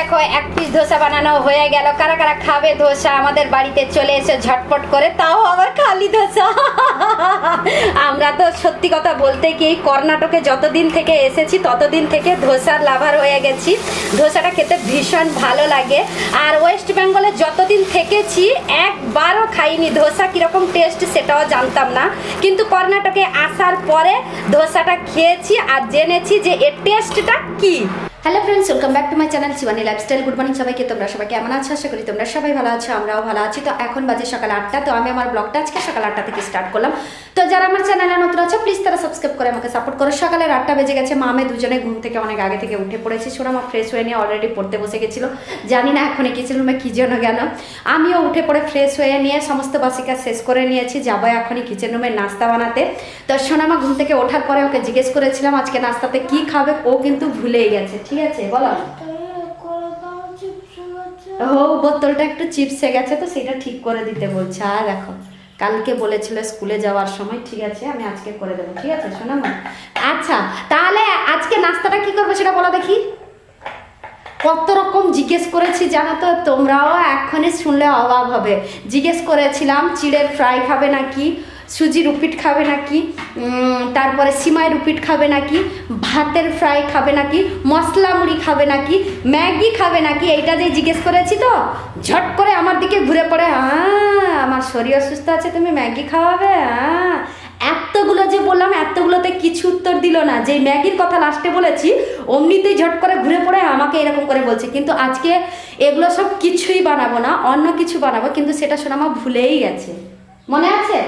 দেখো, এক পিস ধোসা বানানো হয়ে গেল। কারা কারা খাবে ধোসা? আমাদের বাড়িতে চলে এসে ঝটপট করে তাও আবার খালি ধোসা। আমরা তো সত্যি কথা বলতে কি, কর্ণাটকে যতদিন থেকে এসেছি, ততদিন থেকে ধোসার লাভার হয়ে গেছি। ধোসাটা খেতে ভীষণ ভালো লাগে। আর ওয়েস্ট বেঙ্গলে যতদিন থেকেছি, একবারও খাইনি ধোসা। কীরকম টেস্ট সেটাও জানতাম না। কিন্তু কর্ণাটকে আসার পরে ধোসাটা খেয়েছি আর জেনেছি যে এর টেস্টটা কি। Hello friends welcome back to my channel Shivani lifestyle good morning সবাইকে, তোমরা সবাই কেমন আছো? আশা করি তোমরা সবাই ভালো আছো, আমরাও ভালো আছি। তো এখন বাজে সকাল আটটা, তো আমি আমার ব্লগটা আজকে সকাল আটটা থেকে স্টার্ট করলাম। তো যারা আমার চ্যানেলে নতুন আছো প্লিজ তারা সাবস্ক্রাইব করে আমাকে সাপোর্ট করো। সকালের আটটা বেজে গেছে, মা আমি দুজনে ঘুম থেকে অনেক আগে থেকে উঠে পড়েছি। শোনা মা ফ্রেশ হয়ে নিয়ে অলরেডি পড়তে বসে গেছিল। জানি না এখন কিচেন রুমে কী জন্য গেল। আমিও উঠে পড়ে ফ্রেশ হয়ে নিয়ে সমস্ত বাসি কাজ শেষ করে নিয়েছি, যাব এখনই কিচেন রুমে নাস্তা বানাতে। তো সোনামা ঘুম থেকে ওঠার পরে ওকে জিজ্ঞেস করেছিলাম, আজকে নাস্তাতে কি খাবে? ও কিন্তু ভুলেই গেছে। ঠিক আছে, বলো। ও, বোতলটা একটু চিপসে গেছে তো, সেটা ঠিক করে দিতে বলছে। আর দেখো কালকে বলেছিল স্কুলে যাওয়ার সময়, ঠিক আছে, আমি আজকে করে দেবো, ঠিক আছে শোনো মা আচ্ছা তাহলে আজকে নাস্তাটা কি করব সেটা বলো দেখি। কত রকম জিজ্ঞেস করেছি জানো তো, তোমরাও এখনই শুনলে অবাক হবে। জিজ্ঞেস করেছিলাম, চিড়ের ফ্রাই খাবে নাকি? সুজি রুপিট খাবে নাকি? তারপরে সিমাই রুপিট খাবে নাকি? ভাতের ফ্রাই খাবে নাকি? মশলা মুড়ি খাবে নাকি? ম্যাগি খাবে নাকি? এইটা যে জিজ্ঞেস করেছি তো, ঝট করে আমার দিকে ঘুরে পড়ে হ্যাঁ আমার শরীর অসুস্থ আছে, তুমি ম্যাগি খাওয়াবে? হ্যাঁ এতগুলো যে বললাম, এতগুলোতে কিছু উত্তর দিল না। যে ম্যাগির কথা লাস্টে বলেছি, অমনিতেই ঝট করে ঘুরে পড়ে আমাকে এরকম করে বলছে। কিন্তু আজকে এগুলো সব কিছুই বানাবো না, অন্য কিছু বানাবো, কিন্তু সেটা শোনা আমার ভুলেই গেছে। মনে আছে?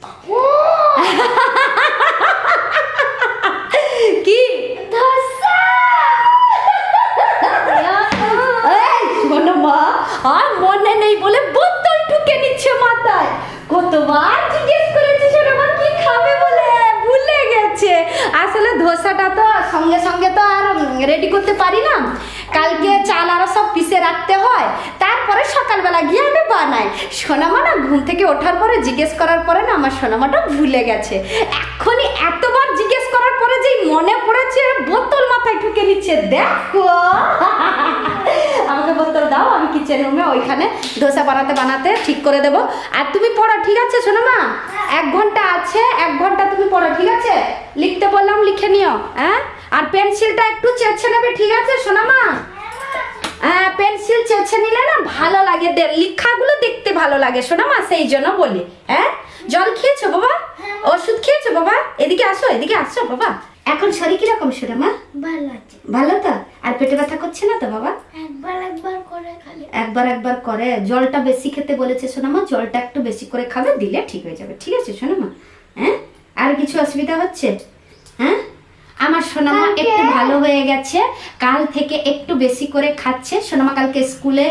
কি? আর মনে নেই বলে বোতল ঢুকে নিচ্ছে মাথায়। কতবার জিজ্ঞেস করেছি শোনো মা, কি খাবে বলে? গেছে আসলে ধোসাটা তো সঙ্গে সঙ্গে তো আর রেডি করতে পারি না। কালকে চাল আরও সব পিষে রাখতে হয়। তারপরে সকালবেলা গিয়ে আমি বানাই। সোনামা না ঘুম থেকে ওঠার পরে জিজ্ঞেস করার পরে না আমার সোনামাটা ভুলে গেছে। এখনই এতবার জিজ্ঞেস করার পরে যেই মনে পড়েছে, বোতল মাথায় ঢুকে নিচ্ছে। দেখো। আমাকে বোতল দাও, আমি কিচেন রুমে ওইখানে ধোসা বানাতে বানাতে ঠিক করে দেবো। আর তুমি পড়ো, ঠিক আছে সোনামা? এক ঘণ্টা আছে, এক ঘণ্টা তুমি পড়ো, ঠিক আছে? লিখতে বললাম লিখে নিও হ্যাঁ? আর পেন্সিলটা একটু চেচ্ছে নেবে ঠিক আছে শোনো মা হ্যাঁ পেন্সিল চেছে নিলে না ভালো লাগে লেখাগুলো দেখতে ভালো লাগে শোনো মা সেই জন্য বলি হ্যাঁ? জল খেয়েছো বাবা? ওষুধ খেয়েছো বাবা? এদিকে আসো এদিকে আসো বাবা। এখন শরীর কীরকম শোনো মা ভালো আছে। ভালো তো? আর পেটে ব্যথা করছে না তো বাবা? একবার একবার করে খালি। একবার একবার করে। জলটা বেশি খেতে বলেছে সোনামা জলটা একটু বেশি করে খাবে দিলে ঠিক হয়ে যাবে ঠিক আছে সোনামা? হ্যাঁ? আর কিছু অসুবিধা হচ্ছে? হ্যাঁ? আমার সোনামা একটু ভালো হয়ে গেছে। কাল থেকে একটু বেশি করে খাচ্ছে। সোনামা কালকে স্কুলে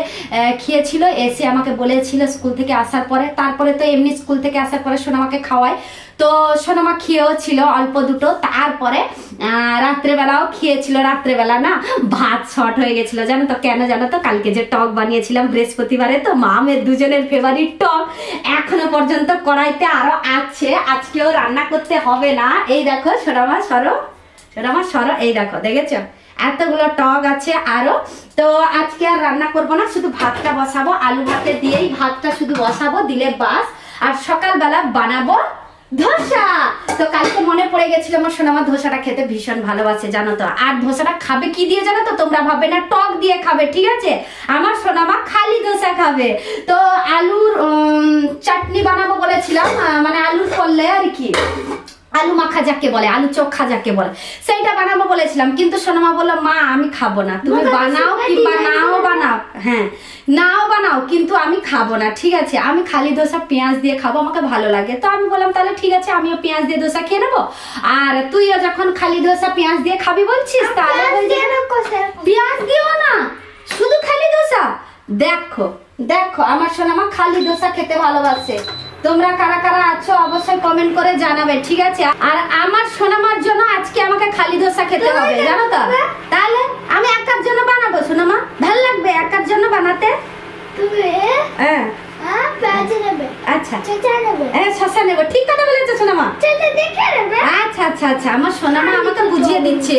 খেয়েছিল এসে আমাকে বলেছিল স্কুল থেকে আসার পরে। তারপরে তো এমনি স্কুল থেকে আসার পরে সোনামাকে খাওয়াই তো সোনামা খেয়েও ছিল অল্প দুটো। তারপরে আহ, রাত্রেবেলাও খেয়েছিল। রাত্রেবেলা না ভাত শর্ট হয়ে গেছিল। জানো তো কেন জানো তো? কালকে যে টক বানিয়েছিলাম বৃহস্পতিবারে তো মামের দুজনের ফেভারিট টক। এখনও পর্যন্ত কড়াইতে আরও আছে। আজকেও রান্না করতে হবে না। এই দেখো সোনামা সরো সোনামা সরো এই দেখো, দেখেছ? এতগুলো টক আছে আরও। তো আজকে আর রান্না করব না, শুধু ভাতটা বসাবো, আলু ভাতে দিয়েই ভাতটা শুধু বসাবো, দিলে বাস। আর সকালবেলা বানাবো ধোসা। তো কালকে মনে পড়ে গেছিল আমার সোনামা ধোসাটা খেতে ভীষণ ভালোবাসে, জানো তো। আর ধোসাটা খাবে কি দিয়ে জানো তো? তোমরা ভাবে না, টক দিয়ে খাবে, ঠিক আছে? আমার সোনামা খালি ধোসা খাবে। তো আলুর চাটনি বানাবো বলেছিলাম মানে আলুর করলে আর কি। আলু মাখা যাকে বলে আলু চোখা যাকে বলে। সেইটা বানাবো বলেছিলাম কিন্তু সোনামা বলল মা আমি খাব না। তুমি বানাও কিংবা নাও বানাও। হ্যাঁ নাও বানাও কিন্তু আমি খাব না ঠিক আছে? আমি খালি দোসা পেঁয়াজ দিয়ে খাব আমাকে ভালো লাগে। তো আমি বললাম তাহলে ঠিক আছে আমিও পেঁয়াজ দিয়ে দোসা খেয়ে নেব। আর তুইও যখন খালি দোসা পেঁয়াজ দিয়ে খাবি বলছিস তাহলে পেঁয়াজ দিও না শুধু খালি দোসা। দেখো দেখো আমার সোনামা খালি দোসা খেতে ভালোবাসে। তোমরা কারা কারা আছো অবশ্যই কমেন্ট করে জানাবে ঠিক আছে? আর আমার সোনামার জন্য আজকে আমাকে খালি দোসা খেতে হবে জানো তো? তাহলে আমি একার জন্য বানাবো সোনামা? ভালো লাগবে একার জন্য বানাতে? তুমি হ্যাঁ। হ্যাঁ আচ্ছা। হ্যাঁ শশা নেব। ঠিক কথা বলেছ সোনামা। আচ্ছা আচ্ছা আচ্ছা। আমার সোনামা আমাকে বুঝিয়ে দিচ্ছে।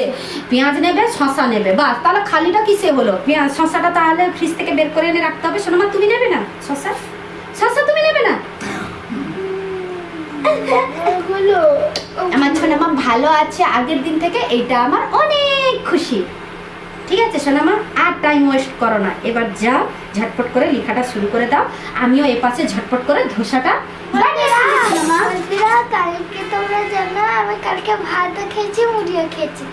পেঁয়াজ নেবে শশা নেবে। বাস তাহলে খালিটা কিসে হলো? পেঁয়াজ শশাটা তাহলে ফ্রিজ থেকে বের করে এনে রাখতে হবে। সোনামা তুমি নেবে না? শশা? শশা তুমি নেবে না? আমার সোনামা ভালো আছে আগের দিন থেকে। এটা আমার অনেক খুশি। ঠিক আছে সোনামা? আর টাইম ওয়েস্ট করো না। এবার যাও ঝটপট করে লেখাটা শুরু করে দাও। আমিও এ পাশে ঝটপট করে ধোসাটা কালকে তোমরা জানো, আমি কালকে ভাত খেয়েছি, মুড়িও খেয়েছি।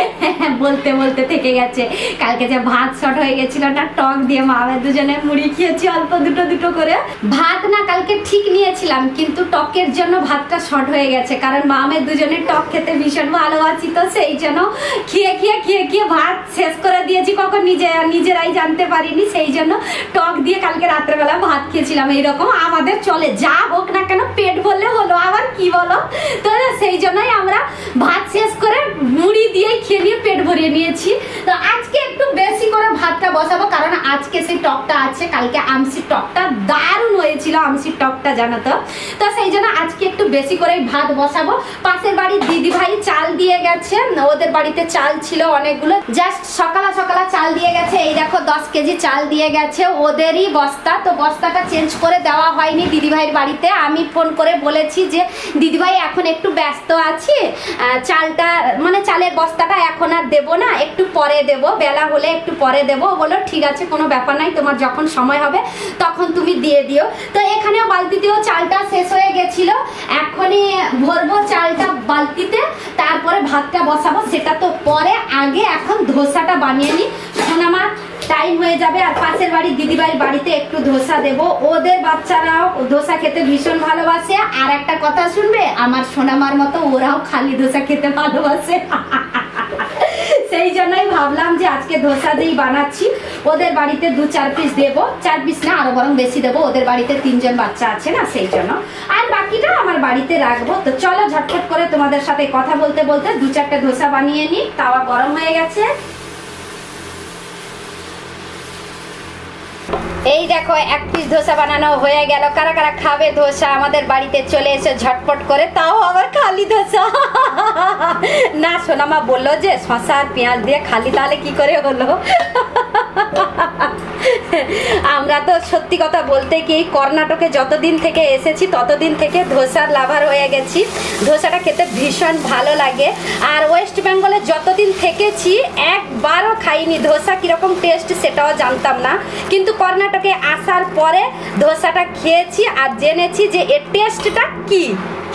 বলতে বলতে থেকে গেছে। কালকে যে ভাত শট হয়ে গেছিল না, টক দিয়ে মা আমি দুজনে মুড়ি খেয়েছি, অল্প দুটো দুটো করে। ভাত না কালকে ঠিক নিয়েছিলাম, কিন্তু টকের জন্য ভাতটা শর্ট হয়ে গেছে। কারণ মা আমি দুজনে টক খেতে ভীষণ ভালোবাসি তো, সেই জন্য খেয়ে খেয়ে খেয়ে খেয়ে ভাত শেষ করে দিয়েছি, কখন নিজে নিজেরাই জানতে পারিনি। সেই জন্য টক দিয়ে কালকে রাত্রেবেলা ভাত খেয়েছিলাম, এইরকম আমাদের চলে, যা হোক না কেন, পেট ভরলে হলো, আবার কি বলো? তো সেই জন্যই আমরা ভাত শেষ করে মুড়ি দিয়ে খেয়ে নিয়ে পেট ভরিয়ে নিয়েছি। তো আজকে একটু বেশি করে ভাতটা বসাবো, কারণ আজকে সেই টকটা আছে, কালকে আমসির টকটা দারুণ হয়েছিল আমসির টকটা, জানো তো? তো সেই জন্য আজকে একটু বেশি করে ভাত বসাবো। পাশের বাড়ির দিদি ভাই চাল দিয়ে গেছে, ওদের বাড়িতে চাল ছিল অনেকগুলো। জাস্ট সকালা সকালা চাল দিয়ে গেছে, এই দেখো দশ কেজি চাল দিয়ে গেছে, ওদেরই বস্তা। তো বস্তাটা চেঞ্জ করে দেওয়া হয়নি দিদি ভাইয়ের বাড়িতে। আমি ফোন করে বলেছি যে, দিদিভাই এখন একটু ব্যস্ত আছি চালটা মানে চালের বস্তাটা এখন আর দেবো না, একটু পরে দেবো, বেলা হলে একটু পরে দেবো। ও বলল, ঠিক আছে, কোনো ব্যাপার নাই, তোমার যখন সময় হবে, তখন তুমি দিয়ে দিও। তো এখানেও বালতিতেও চালটা শেষ হয়ে গেছিল। এখনই ভরবো চালটা বালতিতে, তারপরে ভাতটা বসাবো। সেটা তো পরে, আগে এখন ধোসাটা বানিয়ে নিই। সোনামা টাইম হয়ে যাবে, আর পাশের বাড়ির দিদিভাইয়ের বাড়িতে একটু ধোসা দেব। ওদের বাচ্চারাও ধোসা খেতে ভীষণ ভালোবাসে। আর একটা কথা শুনবে, আমার সোনামার মতো ওরাও খালি ধোসা খেতে ভালোবাসে। সেই জন্যই ভাবলাম যে আজকে ধোসা দিয়েই বানাচ্ছি। ওদের বাড়িতে দু চার পিস দেবো। চার পিস না, আরও বরং বেশি দেবো। ওদের বাড়িতে তিনজন বাচ্চা আছে না, সেই জন্য। আর বাকিটা আমার বাড়িতে রাখব। তো চলো ঝটফট করে তোমাদের সাথে কথা বলতে বলতে দু চারটে ধোসা বানিয়ে নিই। তাওয়া গরম হয়ে গেছে। এই দেখো, এক পিস ধোসা বানানো হয়ে গেল। কারা কারা খাবে ধোসা? আমাদের বাড়িতে চলে এসে ঝটপট করে তাও আবার খালি ধোসা। না, সোনামা বলল যে শশা আর পেঁয়াজ দিয়ে খালি, তাহলে কি করে হলো? আমরা তো সত্যি কথা বলতে কি, কর্ণাটকে যতদিন থেকে এসেছি, ততদিন থেকে ধোসার লাভার হয়ে গেছি। ধোসাটা খেতে ভীষণ ভালো লাগে। আর ওয়েস্ট বেঙ্গলে যতদিন থেকেছি, একবারও খাইনি ধোসা, কীরকম টেস্ট সেটাও জানতাম না। কিন্তু কর্ণাটকে আসার পরে ধোসাটা খেয়েছি আর জেনেছি যে এর টেস্টটা কি।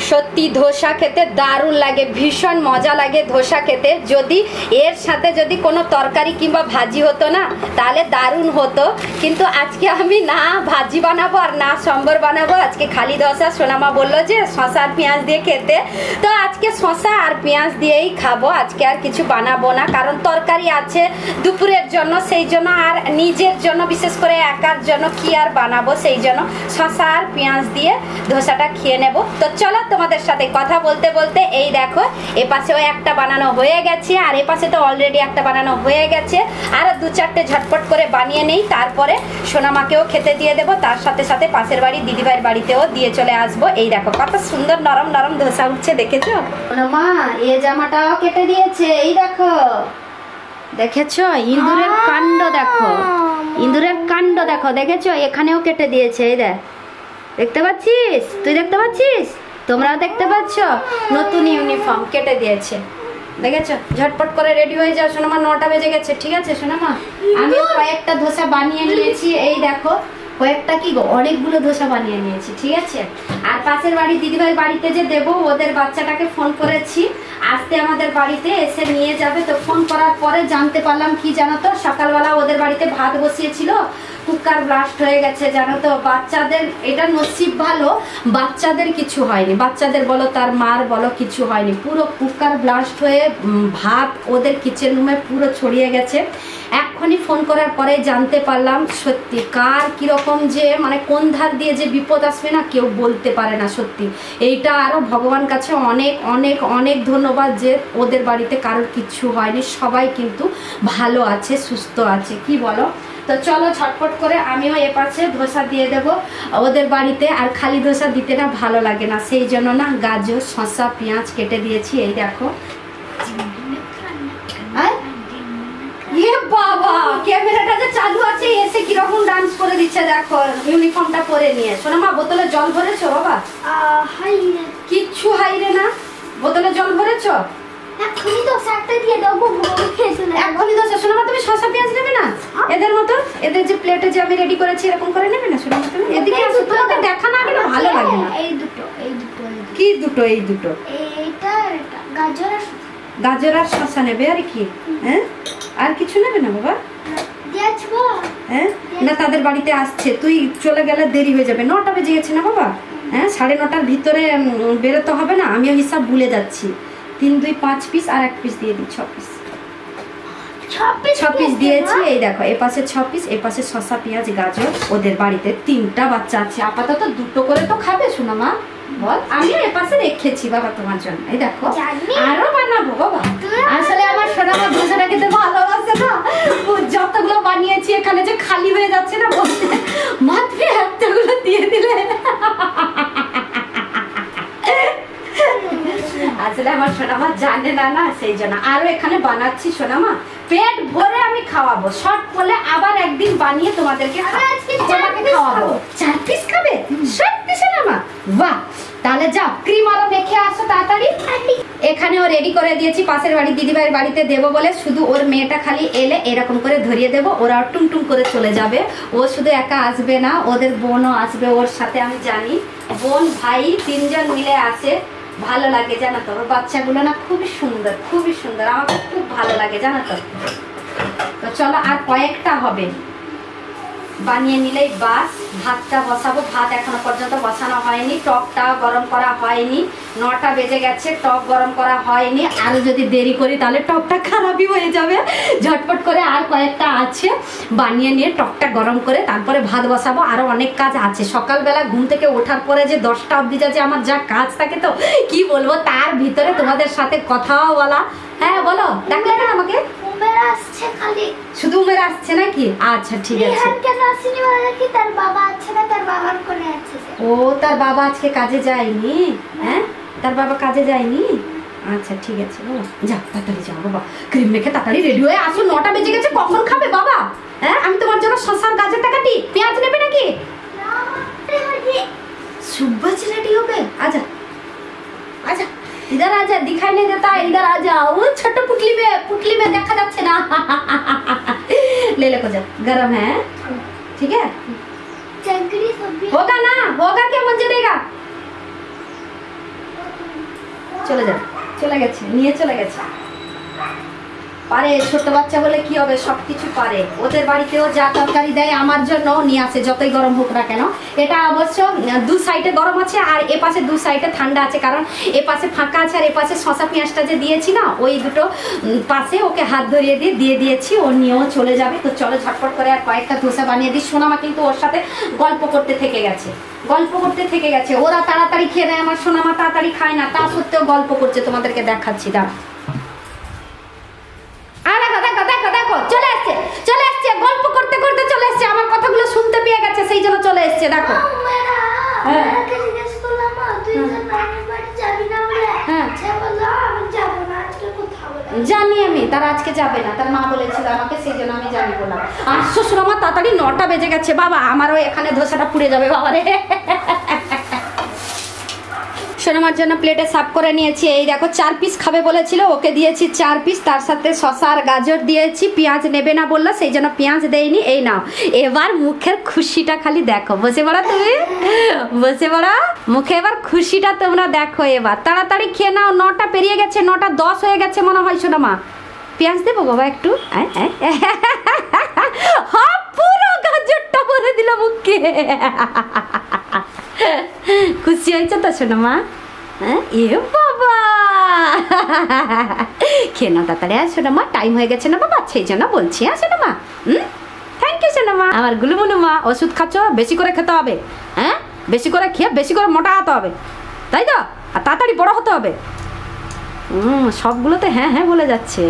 সত্যি ধোসা খেতে দারুণ লাগে, ভীষণ মজা লাগে ধোসা খেতে। যদি এর সাথে যদি কোনো তরকারি কিংবা ভাজি হতো না, তাহলে দারুণ হতো। কিন্তু আজকে আমি না ভাজি বানাবো আর না সম্বর বানাবো। আজকে খালি ধোসা। সোনামা বলল যে শশা আর পেঁয়াজ দিয়ে খেতে। তো আজকে শশা আর পেঁয়াজ দিয়েই খাব। আজকে আর কিছু বানাবো না। কারণ তরকারি আছে দুপুরের জন্য, সেই জন্য আর নিজের জন্য, বিশেষ করে একার জন্য কি আর বানাবো? সেই জন্য শশা আর পেঁয়াজ দিয়ে ধোসাটা খেয়ে নেব। তো চলো তোমাদের সাথে কথা বলতে বলতে এই দেখো এ পাশেও একটা বানানো হয়ে গেছে আর এ পাশে তো অলরেডি একটা বানানো হয়ে গেছে। আরও দু চারটে ঝটপট করে বানিয়ে নেই তারপরে সোনামাকেও খেতে দিয়ে দেবো তার সাথে সাথে পাশের বাড়ি দিদিভাইয়ের বাড়িতেও দিয়ে চলে আসব। এই দেখো কত সুন্দর নরম নরম ধোসা উঠছে দেখেছ? মা এ জামাটাও কেটে দিয়েছে এই দেখো। দেখেছ? ইন্দুরের কাণ্ড দেখো। ইঁদুরের কাণ্ড দেখো দেখেছ? এখানেও কেটে দিয়েছে এই দেখ। দেখতে পাচ্ছিস? তুই দেখতে পাচ্ছিস? তোমরাও দেখতে পাচ্ছ? নতুন ইউনিফর্ম কেটে দিয়েছে। দেখেছ? ঝটপট করে রেডি হয়ে যাও। সোনামা, নটা বেজে গেছে। ঠিক আছে, সোনামা? আমি কয়েকটা ধোসা বানিয়ে নিয়েছি। এই দেখো, কয়েকটা কি গো? অনেকগুলো ধোসা বানিয়ে নিয়েছি, ঠিক আছে? আর পাশের বাড়ি, দিদিভাই বাড়িতে যে দেবো, ওদের বাচ্চাটাকে ফোন করেছি। আসতে আমাদের বাড়িতে এসে নিয়ে যাবে। তো ফোন করার পরে জানতে পারলাম কি জানো তো? সকালবেলা ওদের বাড়িতে ভাত বসিয়েছিল। কুকার ব্লাস্ট হয়ে গেছে, জানো তো? বাচ্চাদের, এটা নসিব ভালো, বাচ্চাদের কিছু হয়নি। বাচ্চাদের বলো তার মার বলো কিছু হয়নি। পুরো কুকার ব্লাস্ট হয়ে ভাত ওদের কিচেন রুমে পুরো ছড়িয়ে গেছে। এক্ষুনি ফোন করার পরে জানতে পারলাম সত্যি। কার কীরকম যে মানে কোন ধার দিয়ে যে বিপদ আসবে না কেউ বলতে পারে না সত্যি। এইটা আরও ভগবান কাছে অনেক অনেক অনেক ধন্যবাদ যে ওদের বাড়িতে কারোর কিচ্ছু হয়নি। সবাই কিন্তু ভালো আছে, সুস্থ আছে। কি বলো? তো চলো ঝটপট করে আমিও এ পাশে ধোসা দিয়ে দেব। ওদের বাড়িতে আর খালি ধোসা দিতে না ভালো লাগে না। সেই জন্য না গাজর, শসা, পেঁয়াজ কেটে দিয়েছি। এই দেখো আর? ইয়ে বাবা ক্যামেরাটা যে চালু আছে এসে কীরকম ডান্স করে দিচ্ছে দেখো ইউনিফর্মটা পরে নিয়ে। শোনো মা বোতলে জল ভরেছো বাবা? আহ, হাই রে। না। বোতলে জল ভরেছো? এখনই তো শাকটা দিয়ে যাব। এখনই তো শোনো মা তুমি শসা পেঁয়াজ নেবে না? এদের মতো? এদের যে প্লেটে যে আমি রেডি করেছি এরকম করে নেবে না? শোনো মা তুমি এদিকে আসো তোমাকে দেখা না গেলে ভালো লাগে না। এই দুটো এই দুটো। কি দুটো এই দুটো? এইটা গাজর আর গাজর আর শসা নেবে আর কি? হ্যাঁ? আর কিছু নেবে না বাবা? হ্যাঁ? না তাদের বাড়িতে আসছে। তুই চলে গেলে দেরি হয়ে যাবে। নটা বেজে গেছে না বাবা? হ্যাঁ সাড়ে নটার ভিতরে বেরোতে হবে না। আমিও হিসাব ভুলে যাচ্ছি। তিন দুই পাঁচ পিস আর এক পিস দিয়ে দিই ছ পিস ছ পিস দিয়েছি এই দেখো এ পাশে ছ পিস এ পাশে শসা পেঁয়াজ গাজর। ওদের বাড়িতে তিনটা বাচ্চা আছে। আপাতত দুটো করে তো খাবে শোনা মা। বল। আমিও এ পাশে রেখেছি বাবা তোমার জন্য। এই দেখো। আরও বানাবো বাবা। আসলে আমার সোনা মা ধোসাটা খেতে ভালোবাসে না। যতগুলো বানিয়েছি এখানে যে খালি হয়ে যাচ্ছে না বলতে। মাত্র এতগুলো দিয়ে দিলে। আসলে আমার সোনামা জানে না না সেই জন্য। আরও এখানে বানাচ্ছি সোনামা। পেট ভরে আমি খাওয়াবো। শর্ট করলে আবার একদিন বানিয়ে তোমাদেরকে আমি তোমাকে খাওয়াবো। চার পিস খাবে? সত্যি সোনামা? বাহ, তাহলে যাও, ক্রিম মেখে আসো তাড়াতাড়ি। এখানেও রেডি করে দিয়েছি, পাশের বাড়ি, দিদিভাইয়ের বাড়িতে দেবো বলে, শুধু ওর মেয়েটা খালি এলে এরকম করে ধরিয়ে দেবো, ওরা টুং টুং করে চলে যাবে। ও শুধু একা আসবে না, ওদের বোনও আসবে, ওর সাথে আমি জানি। বোন, ভাই, তিনজন মিলে আসে ভালো লাগে, জানো তো, ওর বাচ্চাগুলো না খুবই সুন্দর খুবই সুন্দর, আমাকে খুব ভালো লাগে, জানো তো চলো, আর কয়েকটা হবে। বানিয়ে নিলেই বাস, ভাতটা বসাবো। ভাত এখনও পর্যন্ত বসানো হয়নি। টকটা গরম করা হয়নি। নটা বেজে গেছে, টক গরম করা হয়নি। আর যদি দেরি করি, তাহলে টকটা খারাপই হয়ে যাবে। ঝটপট করে আর কয়েকটা আছে বানিয়ে নিয়ে টকটা গরম করে তারপরে ভাত বসাবো। আরও অনেক কাজ আছে। সকালবেলা ঘুম থেকে ওঠার পরে যে দশটা অবধি যা যে আমার যা কাজ থাকে তো, কি বলব? তার ভিতরে তোমাদের সাথে কথাও বলা। হ্যাঁ বলো। ডাকলে না আমাকে? শুধু উমের আসছে নাকি? আচ্ছা ঠিক আছে। ও তার বাবা আজকে কাজে যায়নি? হ্যাঁ? তার বাবা কাজে যায়নি? আচ্ছা ঠিক আছে বাবা যা তাড়াতাড়ি যাও বাবা। ক্রিম মেখে তাড়াতাড়ি রেডি হয়ে আসো নটা বেজে গেছে কখন খাবে বাবা? হ্যাঁ আমি তোমার জন্য শশার গাজর টাকাটি পেঁয়াজ নেবে নাকি? সুব্বাস রেডি হবে। আচ্ছা আচ্ছা। इधर आ जा दिखाई नहीं देता इधर आ वो छोटे पुटली में पुटली में देखा जाते ना। ले ले कुछ गरम है। ठीक है? होगा ना? होगा क्या मुझे देगा चलो जा चला गया चला गया পারে, ছোট বাচ্চা বলে কি হবে? সব কিছু পারে। ওদের বাড়িতেও যা তরকারি দেয় আমার জন্য নিয়ে আসে, যতই গরম হোক না কেন। এটা অবশ্য দু সাইডে গরম আছে আর এ পাশে দু সাইডে ঠান্ডা আছে, কারণ এ পাশে ফাঁকা আছে আর এ পাশে শশা পেঁয়াজটা যে দিয়েছি না, ওই দুটো পাশে ওকে হাত ধরিয়ে দিয়ে দিয়ে দিয়েছি, ও নিয়েও চলে যাবে। তো চলো ঝটপট করে আর কয়েকটা ধোসা বানিয়ে দিই। সোনামা কিন্তু ওর সাথে গল্প করতে থেকে গেছে। গল্প করতে থেকে গেছে। ওরা তাড়াতাড়ি খেয়ে দেয় আমার সোনামা, তাড়াতাড়ি খায় না। তা সত্ত্বেও গল্প করছে, তোমাদেরকে দেখাচ্ছি দাঁড়া আর দেখো দেখো দেখো দেখো চলে এসছে চলে এসছে গল্প করতে করতে চলে এসছে আমার কথাগুলো শুনতে পেয়ে গেছে সেই জন্য চলে এসছে দেখো উমেরা হ্যাঁ। উমেরাকে জিজ্ঞেস করলাম মা তুই যে নানির বাড়ি যাবি না বলে হ্যাঁ। সে বলল আমি যাব না আজকে কোথাও না জানি আমি তার আজকে যাবে না, তার মা বলেছিল আমাকে, সেই জন্য আমি জানি বললাম আর শ্বশুর আমার তাড়াতাড়ি নটা বেজে গেছে, বাবা, আমারও এখানে ধোসাটা পুড়ে যাবে, বাবা রে। সোনামার জন্য প্লেটে সাফ করে নিয়েছি, এই দেখো, চার পিস খাবে বলেছিল, ওকে দিয়েছি চার পিস তার সাথে শসা আর গাজর দিয়েছি, পেঁয়াজ নেবে না বলল, সেই জন্য পেঁয়াজ দেয়নি এই নাও। এবার মুখের খুশিটা খালি দেখো, বসে পড়া তুমি, বসে পড়া। মুখে এবার খুশিটা তোমরা দেখো এবার। তাড়াতাড়ি খেয়ে নাও, নটা পেরিয়ে গেছে, নটা দশ হয়ে গেছে মনে হয়, সোনামা। পেঁয়াজ দেবো বাবা একটু। হ্যাঁ পুরো গাজরটা ভরে দিল মুখে। খুশি হয়েছে তো শোনো মা? হ্যাঁ এ বাবা। খেয়ে নাও তাড়াতাড়ি। আর শোনো মা টাইম হয়ে গেছে না বাবা? সেই জন্য বলছি হ্যাঁ শোনো মা। হুম? থ্যাংক ইউ শোনো মা। আমার গুলুমুলু মা, ওষুধ খাচ্ছ, বেশি করে খেতে হবে। হ্যাঁ? বেশি করে খেয়ে, বেশি করে মোটা হতে হবে। তাই তো? আর তাড়াতাড়ি বড় হতে হবে। হুম, সবগুলোতে হ্যাঁ হ্যাঁ বলে যাচ্ছে।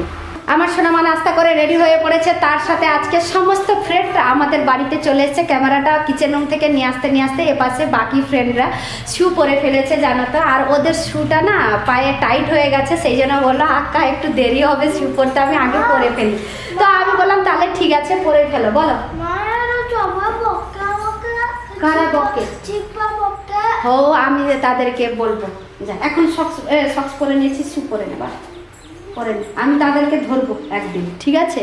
আমার সোনামা নাস্তা করে রেডি হয়ে পড়েছে। তার সাথে আজকে সমস্ত ফ্রেন্ড আমাদের বাড়িতে চলে এসেছে। ক্যামেরাটা কিচেন রুম থেকে নিয়ে আসতে নিয়ে আসতে এপাশে বাকি ফ্রেন্ডরা শু পরে ফেলেছে জানো তো? আর ওদের শুটা না পায়ে টাইট হয়ে গেছে সেই জন্য বলল আক্কা একটু দেরি হবে শু পরতে আমি আগে পরে ফেলি। তো আমি বললাম তাহলে ঠিক আছে পরে ফেলো বলো। কারা বকে? ও আমি তাদেরকে বলব। যা এখন সক্স সক্স পরে নিয়েছি শু পরে নেবা। পরে নে। আমি তাদেরকে ধরবো একদিন ঠিক আছে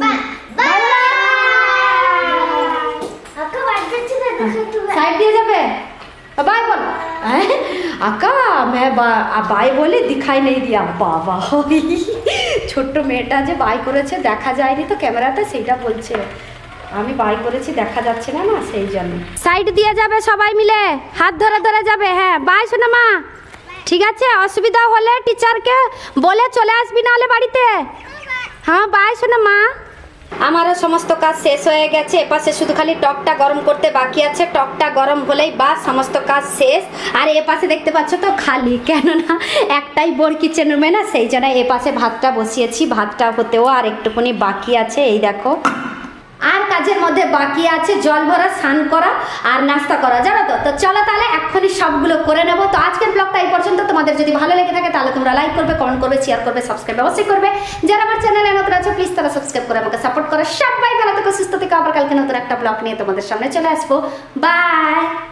বাই বাই আকা বাড়তে ছিল একটু साइड दिया जाबे बाय बोल हैं? আকা मैं বা- আ, বাই বলে দিখাই নেই দিয়া বাবা ছোট্ট মেয়েটা যে বাই করেছে দেখা যায়নি তো ক্যামেরাতে সেইটা বলছে আমি বাই করেছি দেখা যাচ্ছে না না সেই জন্য সাইড দিয়ে যাবে সবাই মিলে হাত ধরে ধরে যাবে হ্যাঁ বাই শোনা মা ঠিক আছে, অসুবিধা হলে টিচারকে বলে চলে আসবি নাহলে বাড়িতে। হ্যাঁ বাই শোনা মা। আমারও সমস্ত কাজ শেষ হয়ে গেছে, এপাশে শুধু খালি টকটা গরম করতে বাকি আছে, টকটা গরম হলেই বা সমস্ত কাজ শেষ। আর এপাশে দেখতে পাচ্ছ তো খালি, কেননা একটাই বোর কিচেন রুমে না, সেই জন্য এপাশে ভাতটা বসিয়েছি, ভাতটা হতেও আর একটুখানি বাকি আছে, এই দেখো। আর কাজের মধ্যে বাকি আছে, জল ভরা, স্নান করা আর নাস্তা করা, জানো তো? তো চলো তাহলে এক্ষুনি সবগুলো করে নেব। তো আজকের ব্লগটা এই পর্যন্ত। তোমাদের যদি ভালো লেগে থাকে তাহলে তোমরা লাইক করবে কমেন্ট করবে শেয়ার করবে সাবস্ক্রাইব অবশ্যই করবে। যারা আমার চ্যানেলে নতুন আছে প্লিজ তারা সাবস্ক্রাইব করে আমাকে সাপোর্ট করে। সবাই ভালো থেকো, সুস্থ থেকে। আবার কালকে নতুন একটা ব্লগ নিয়ে তোমাদের সামনে চলে আসব। বাই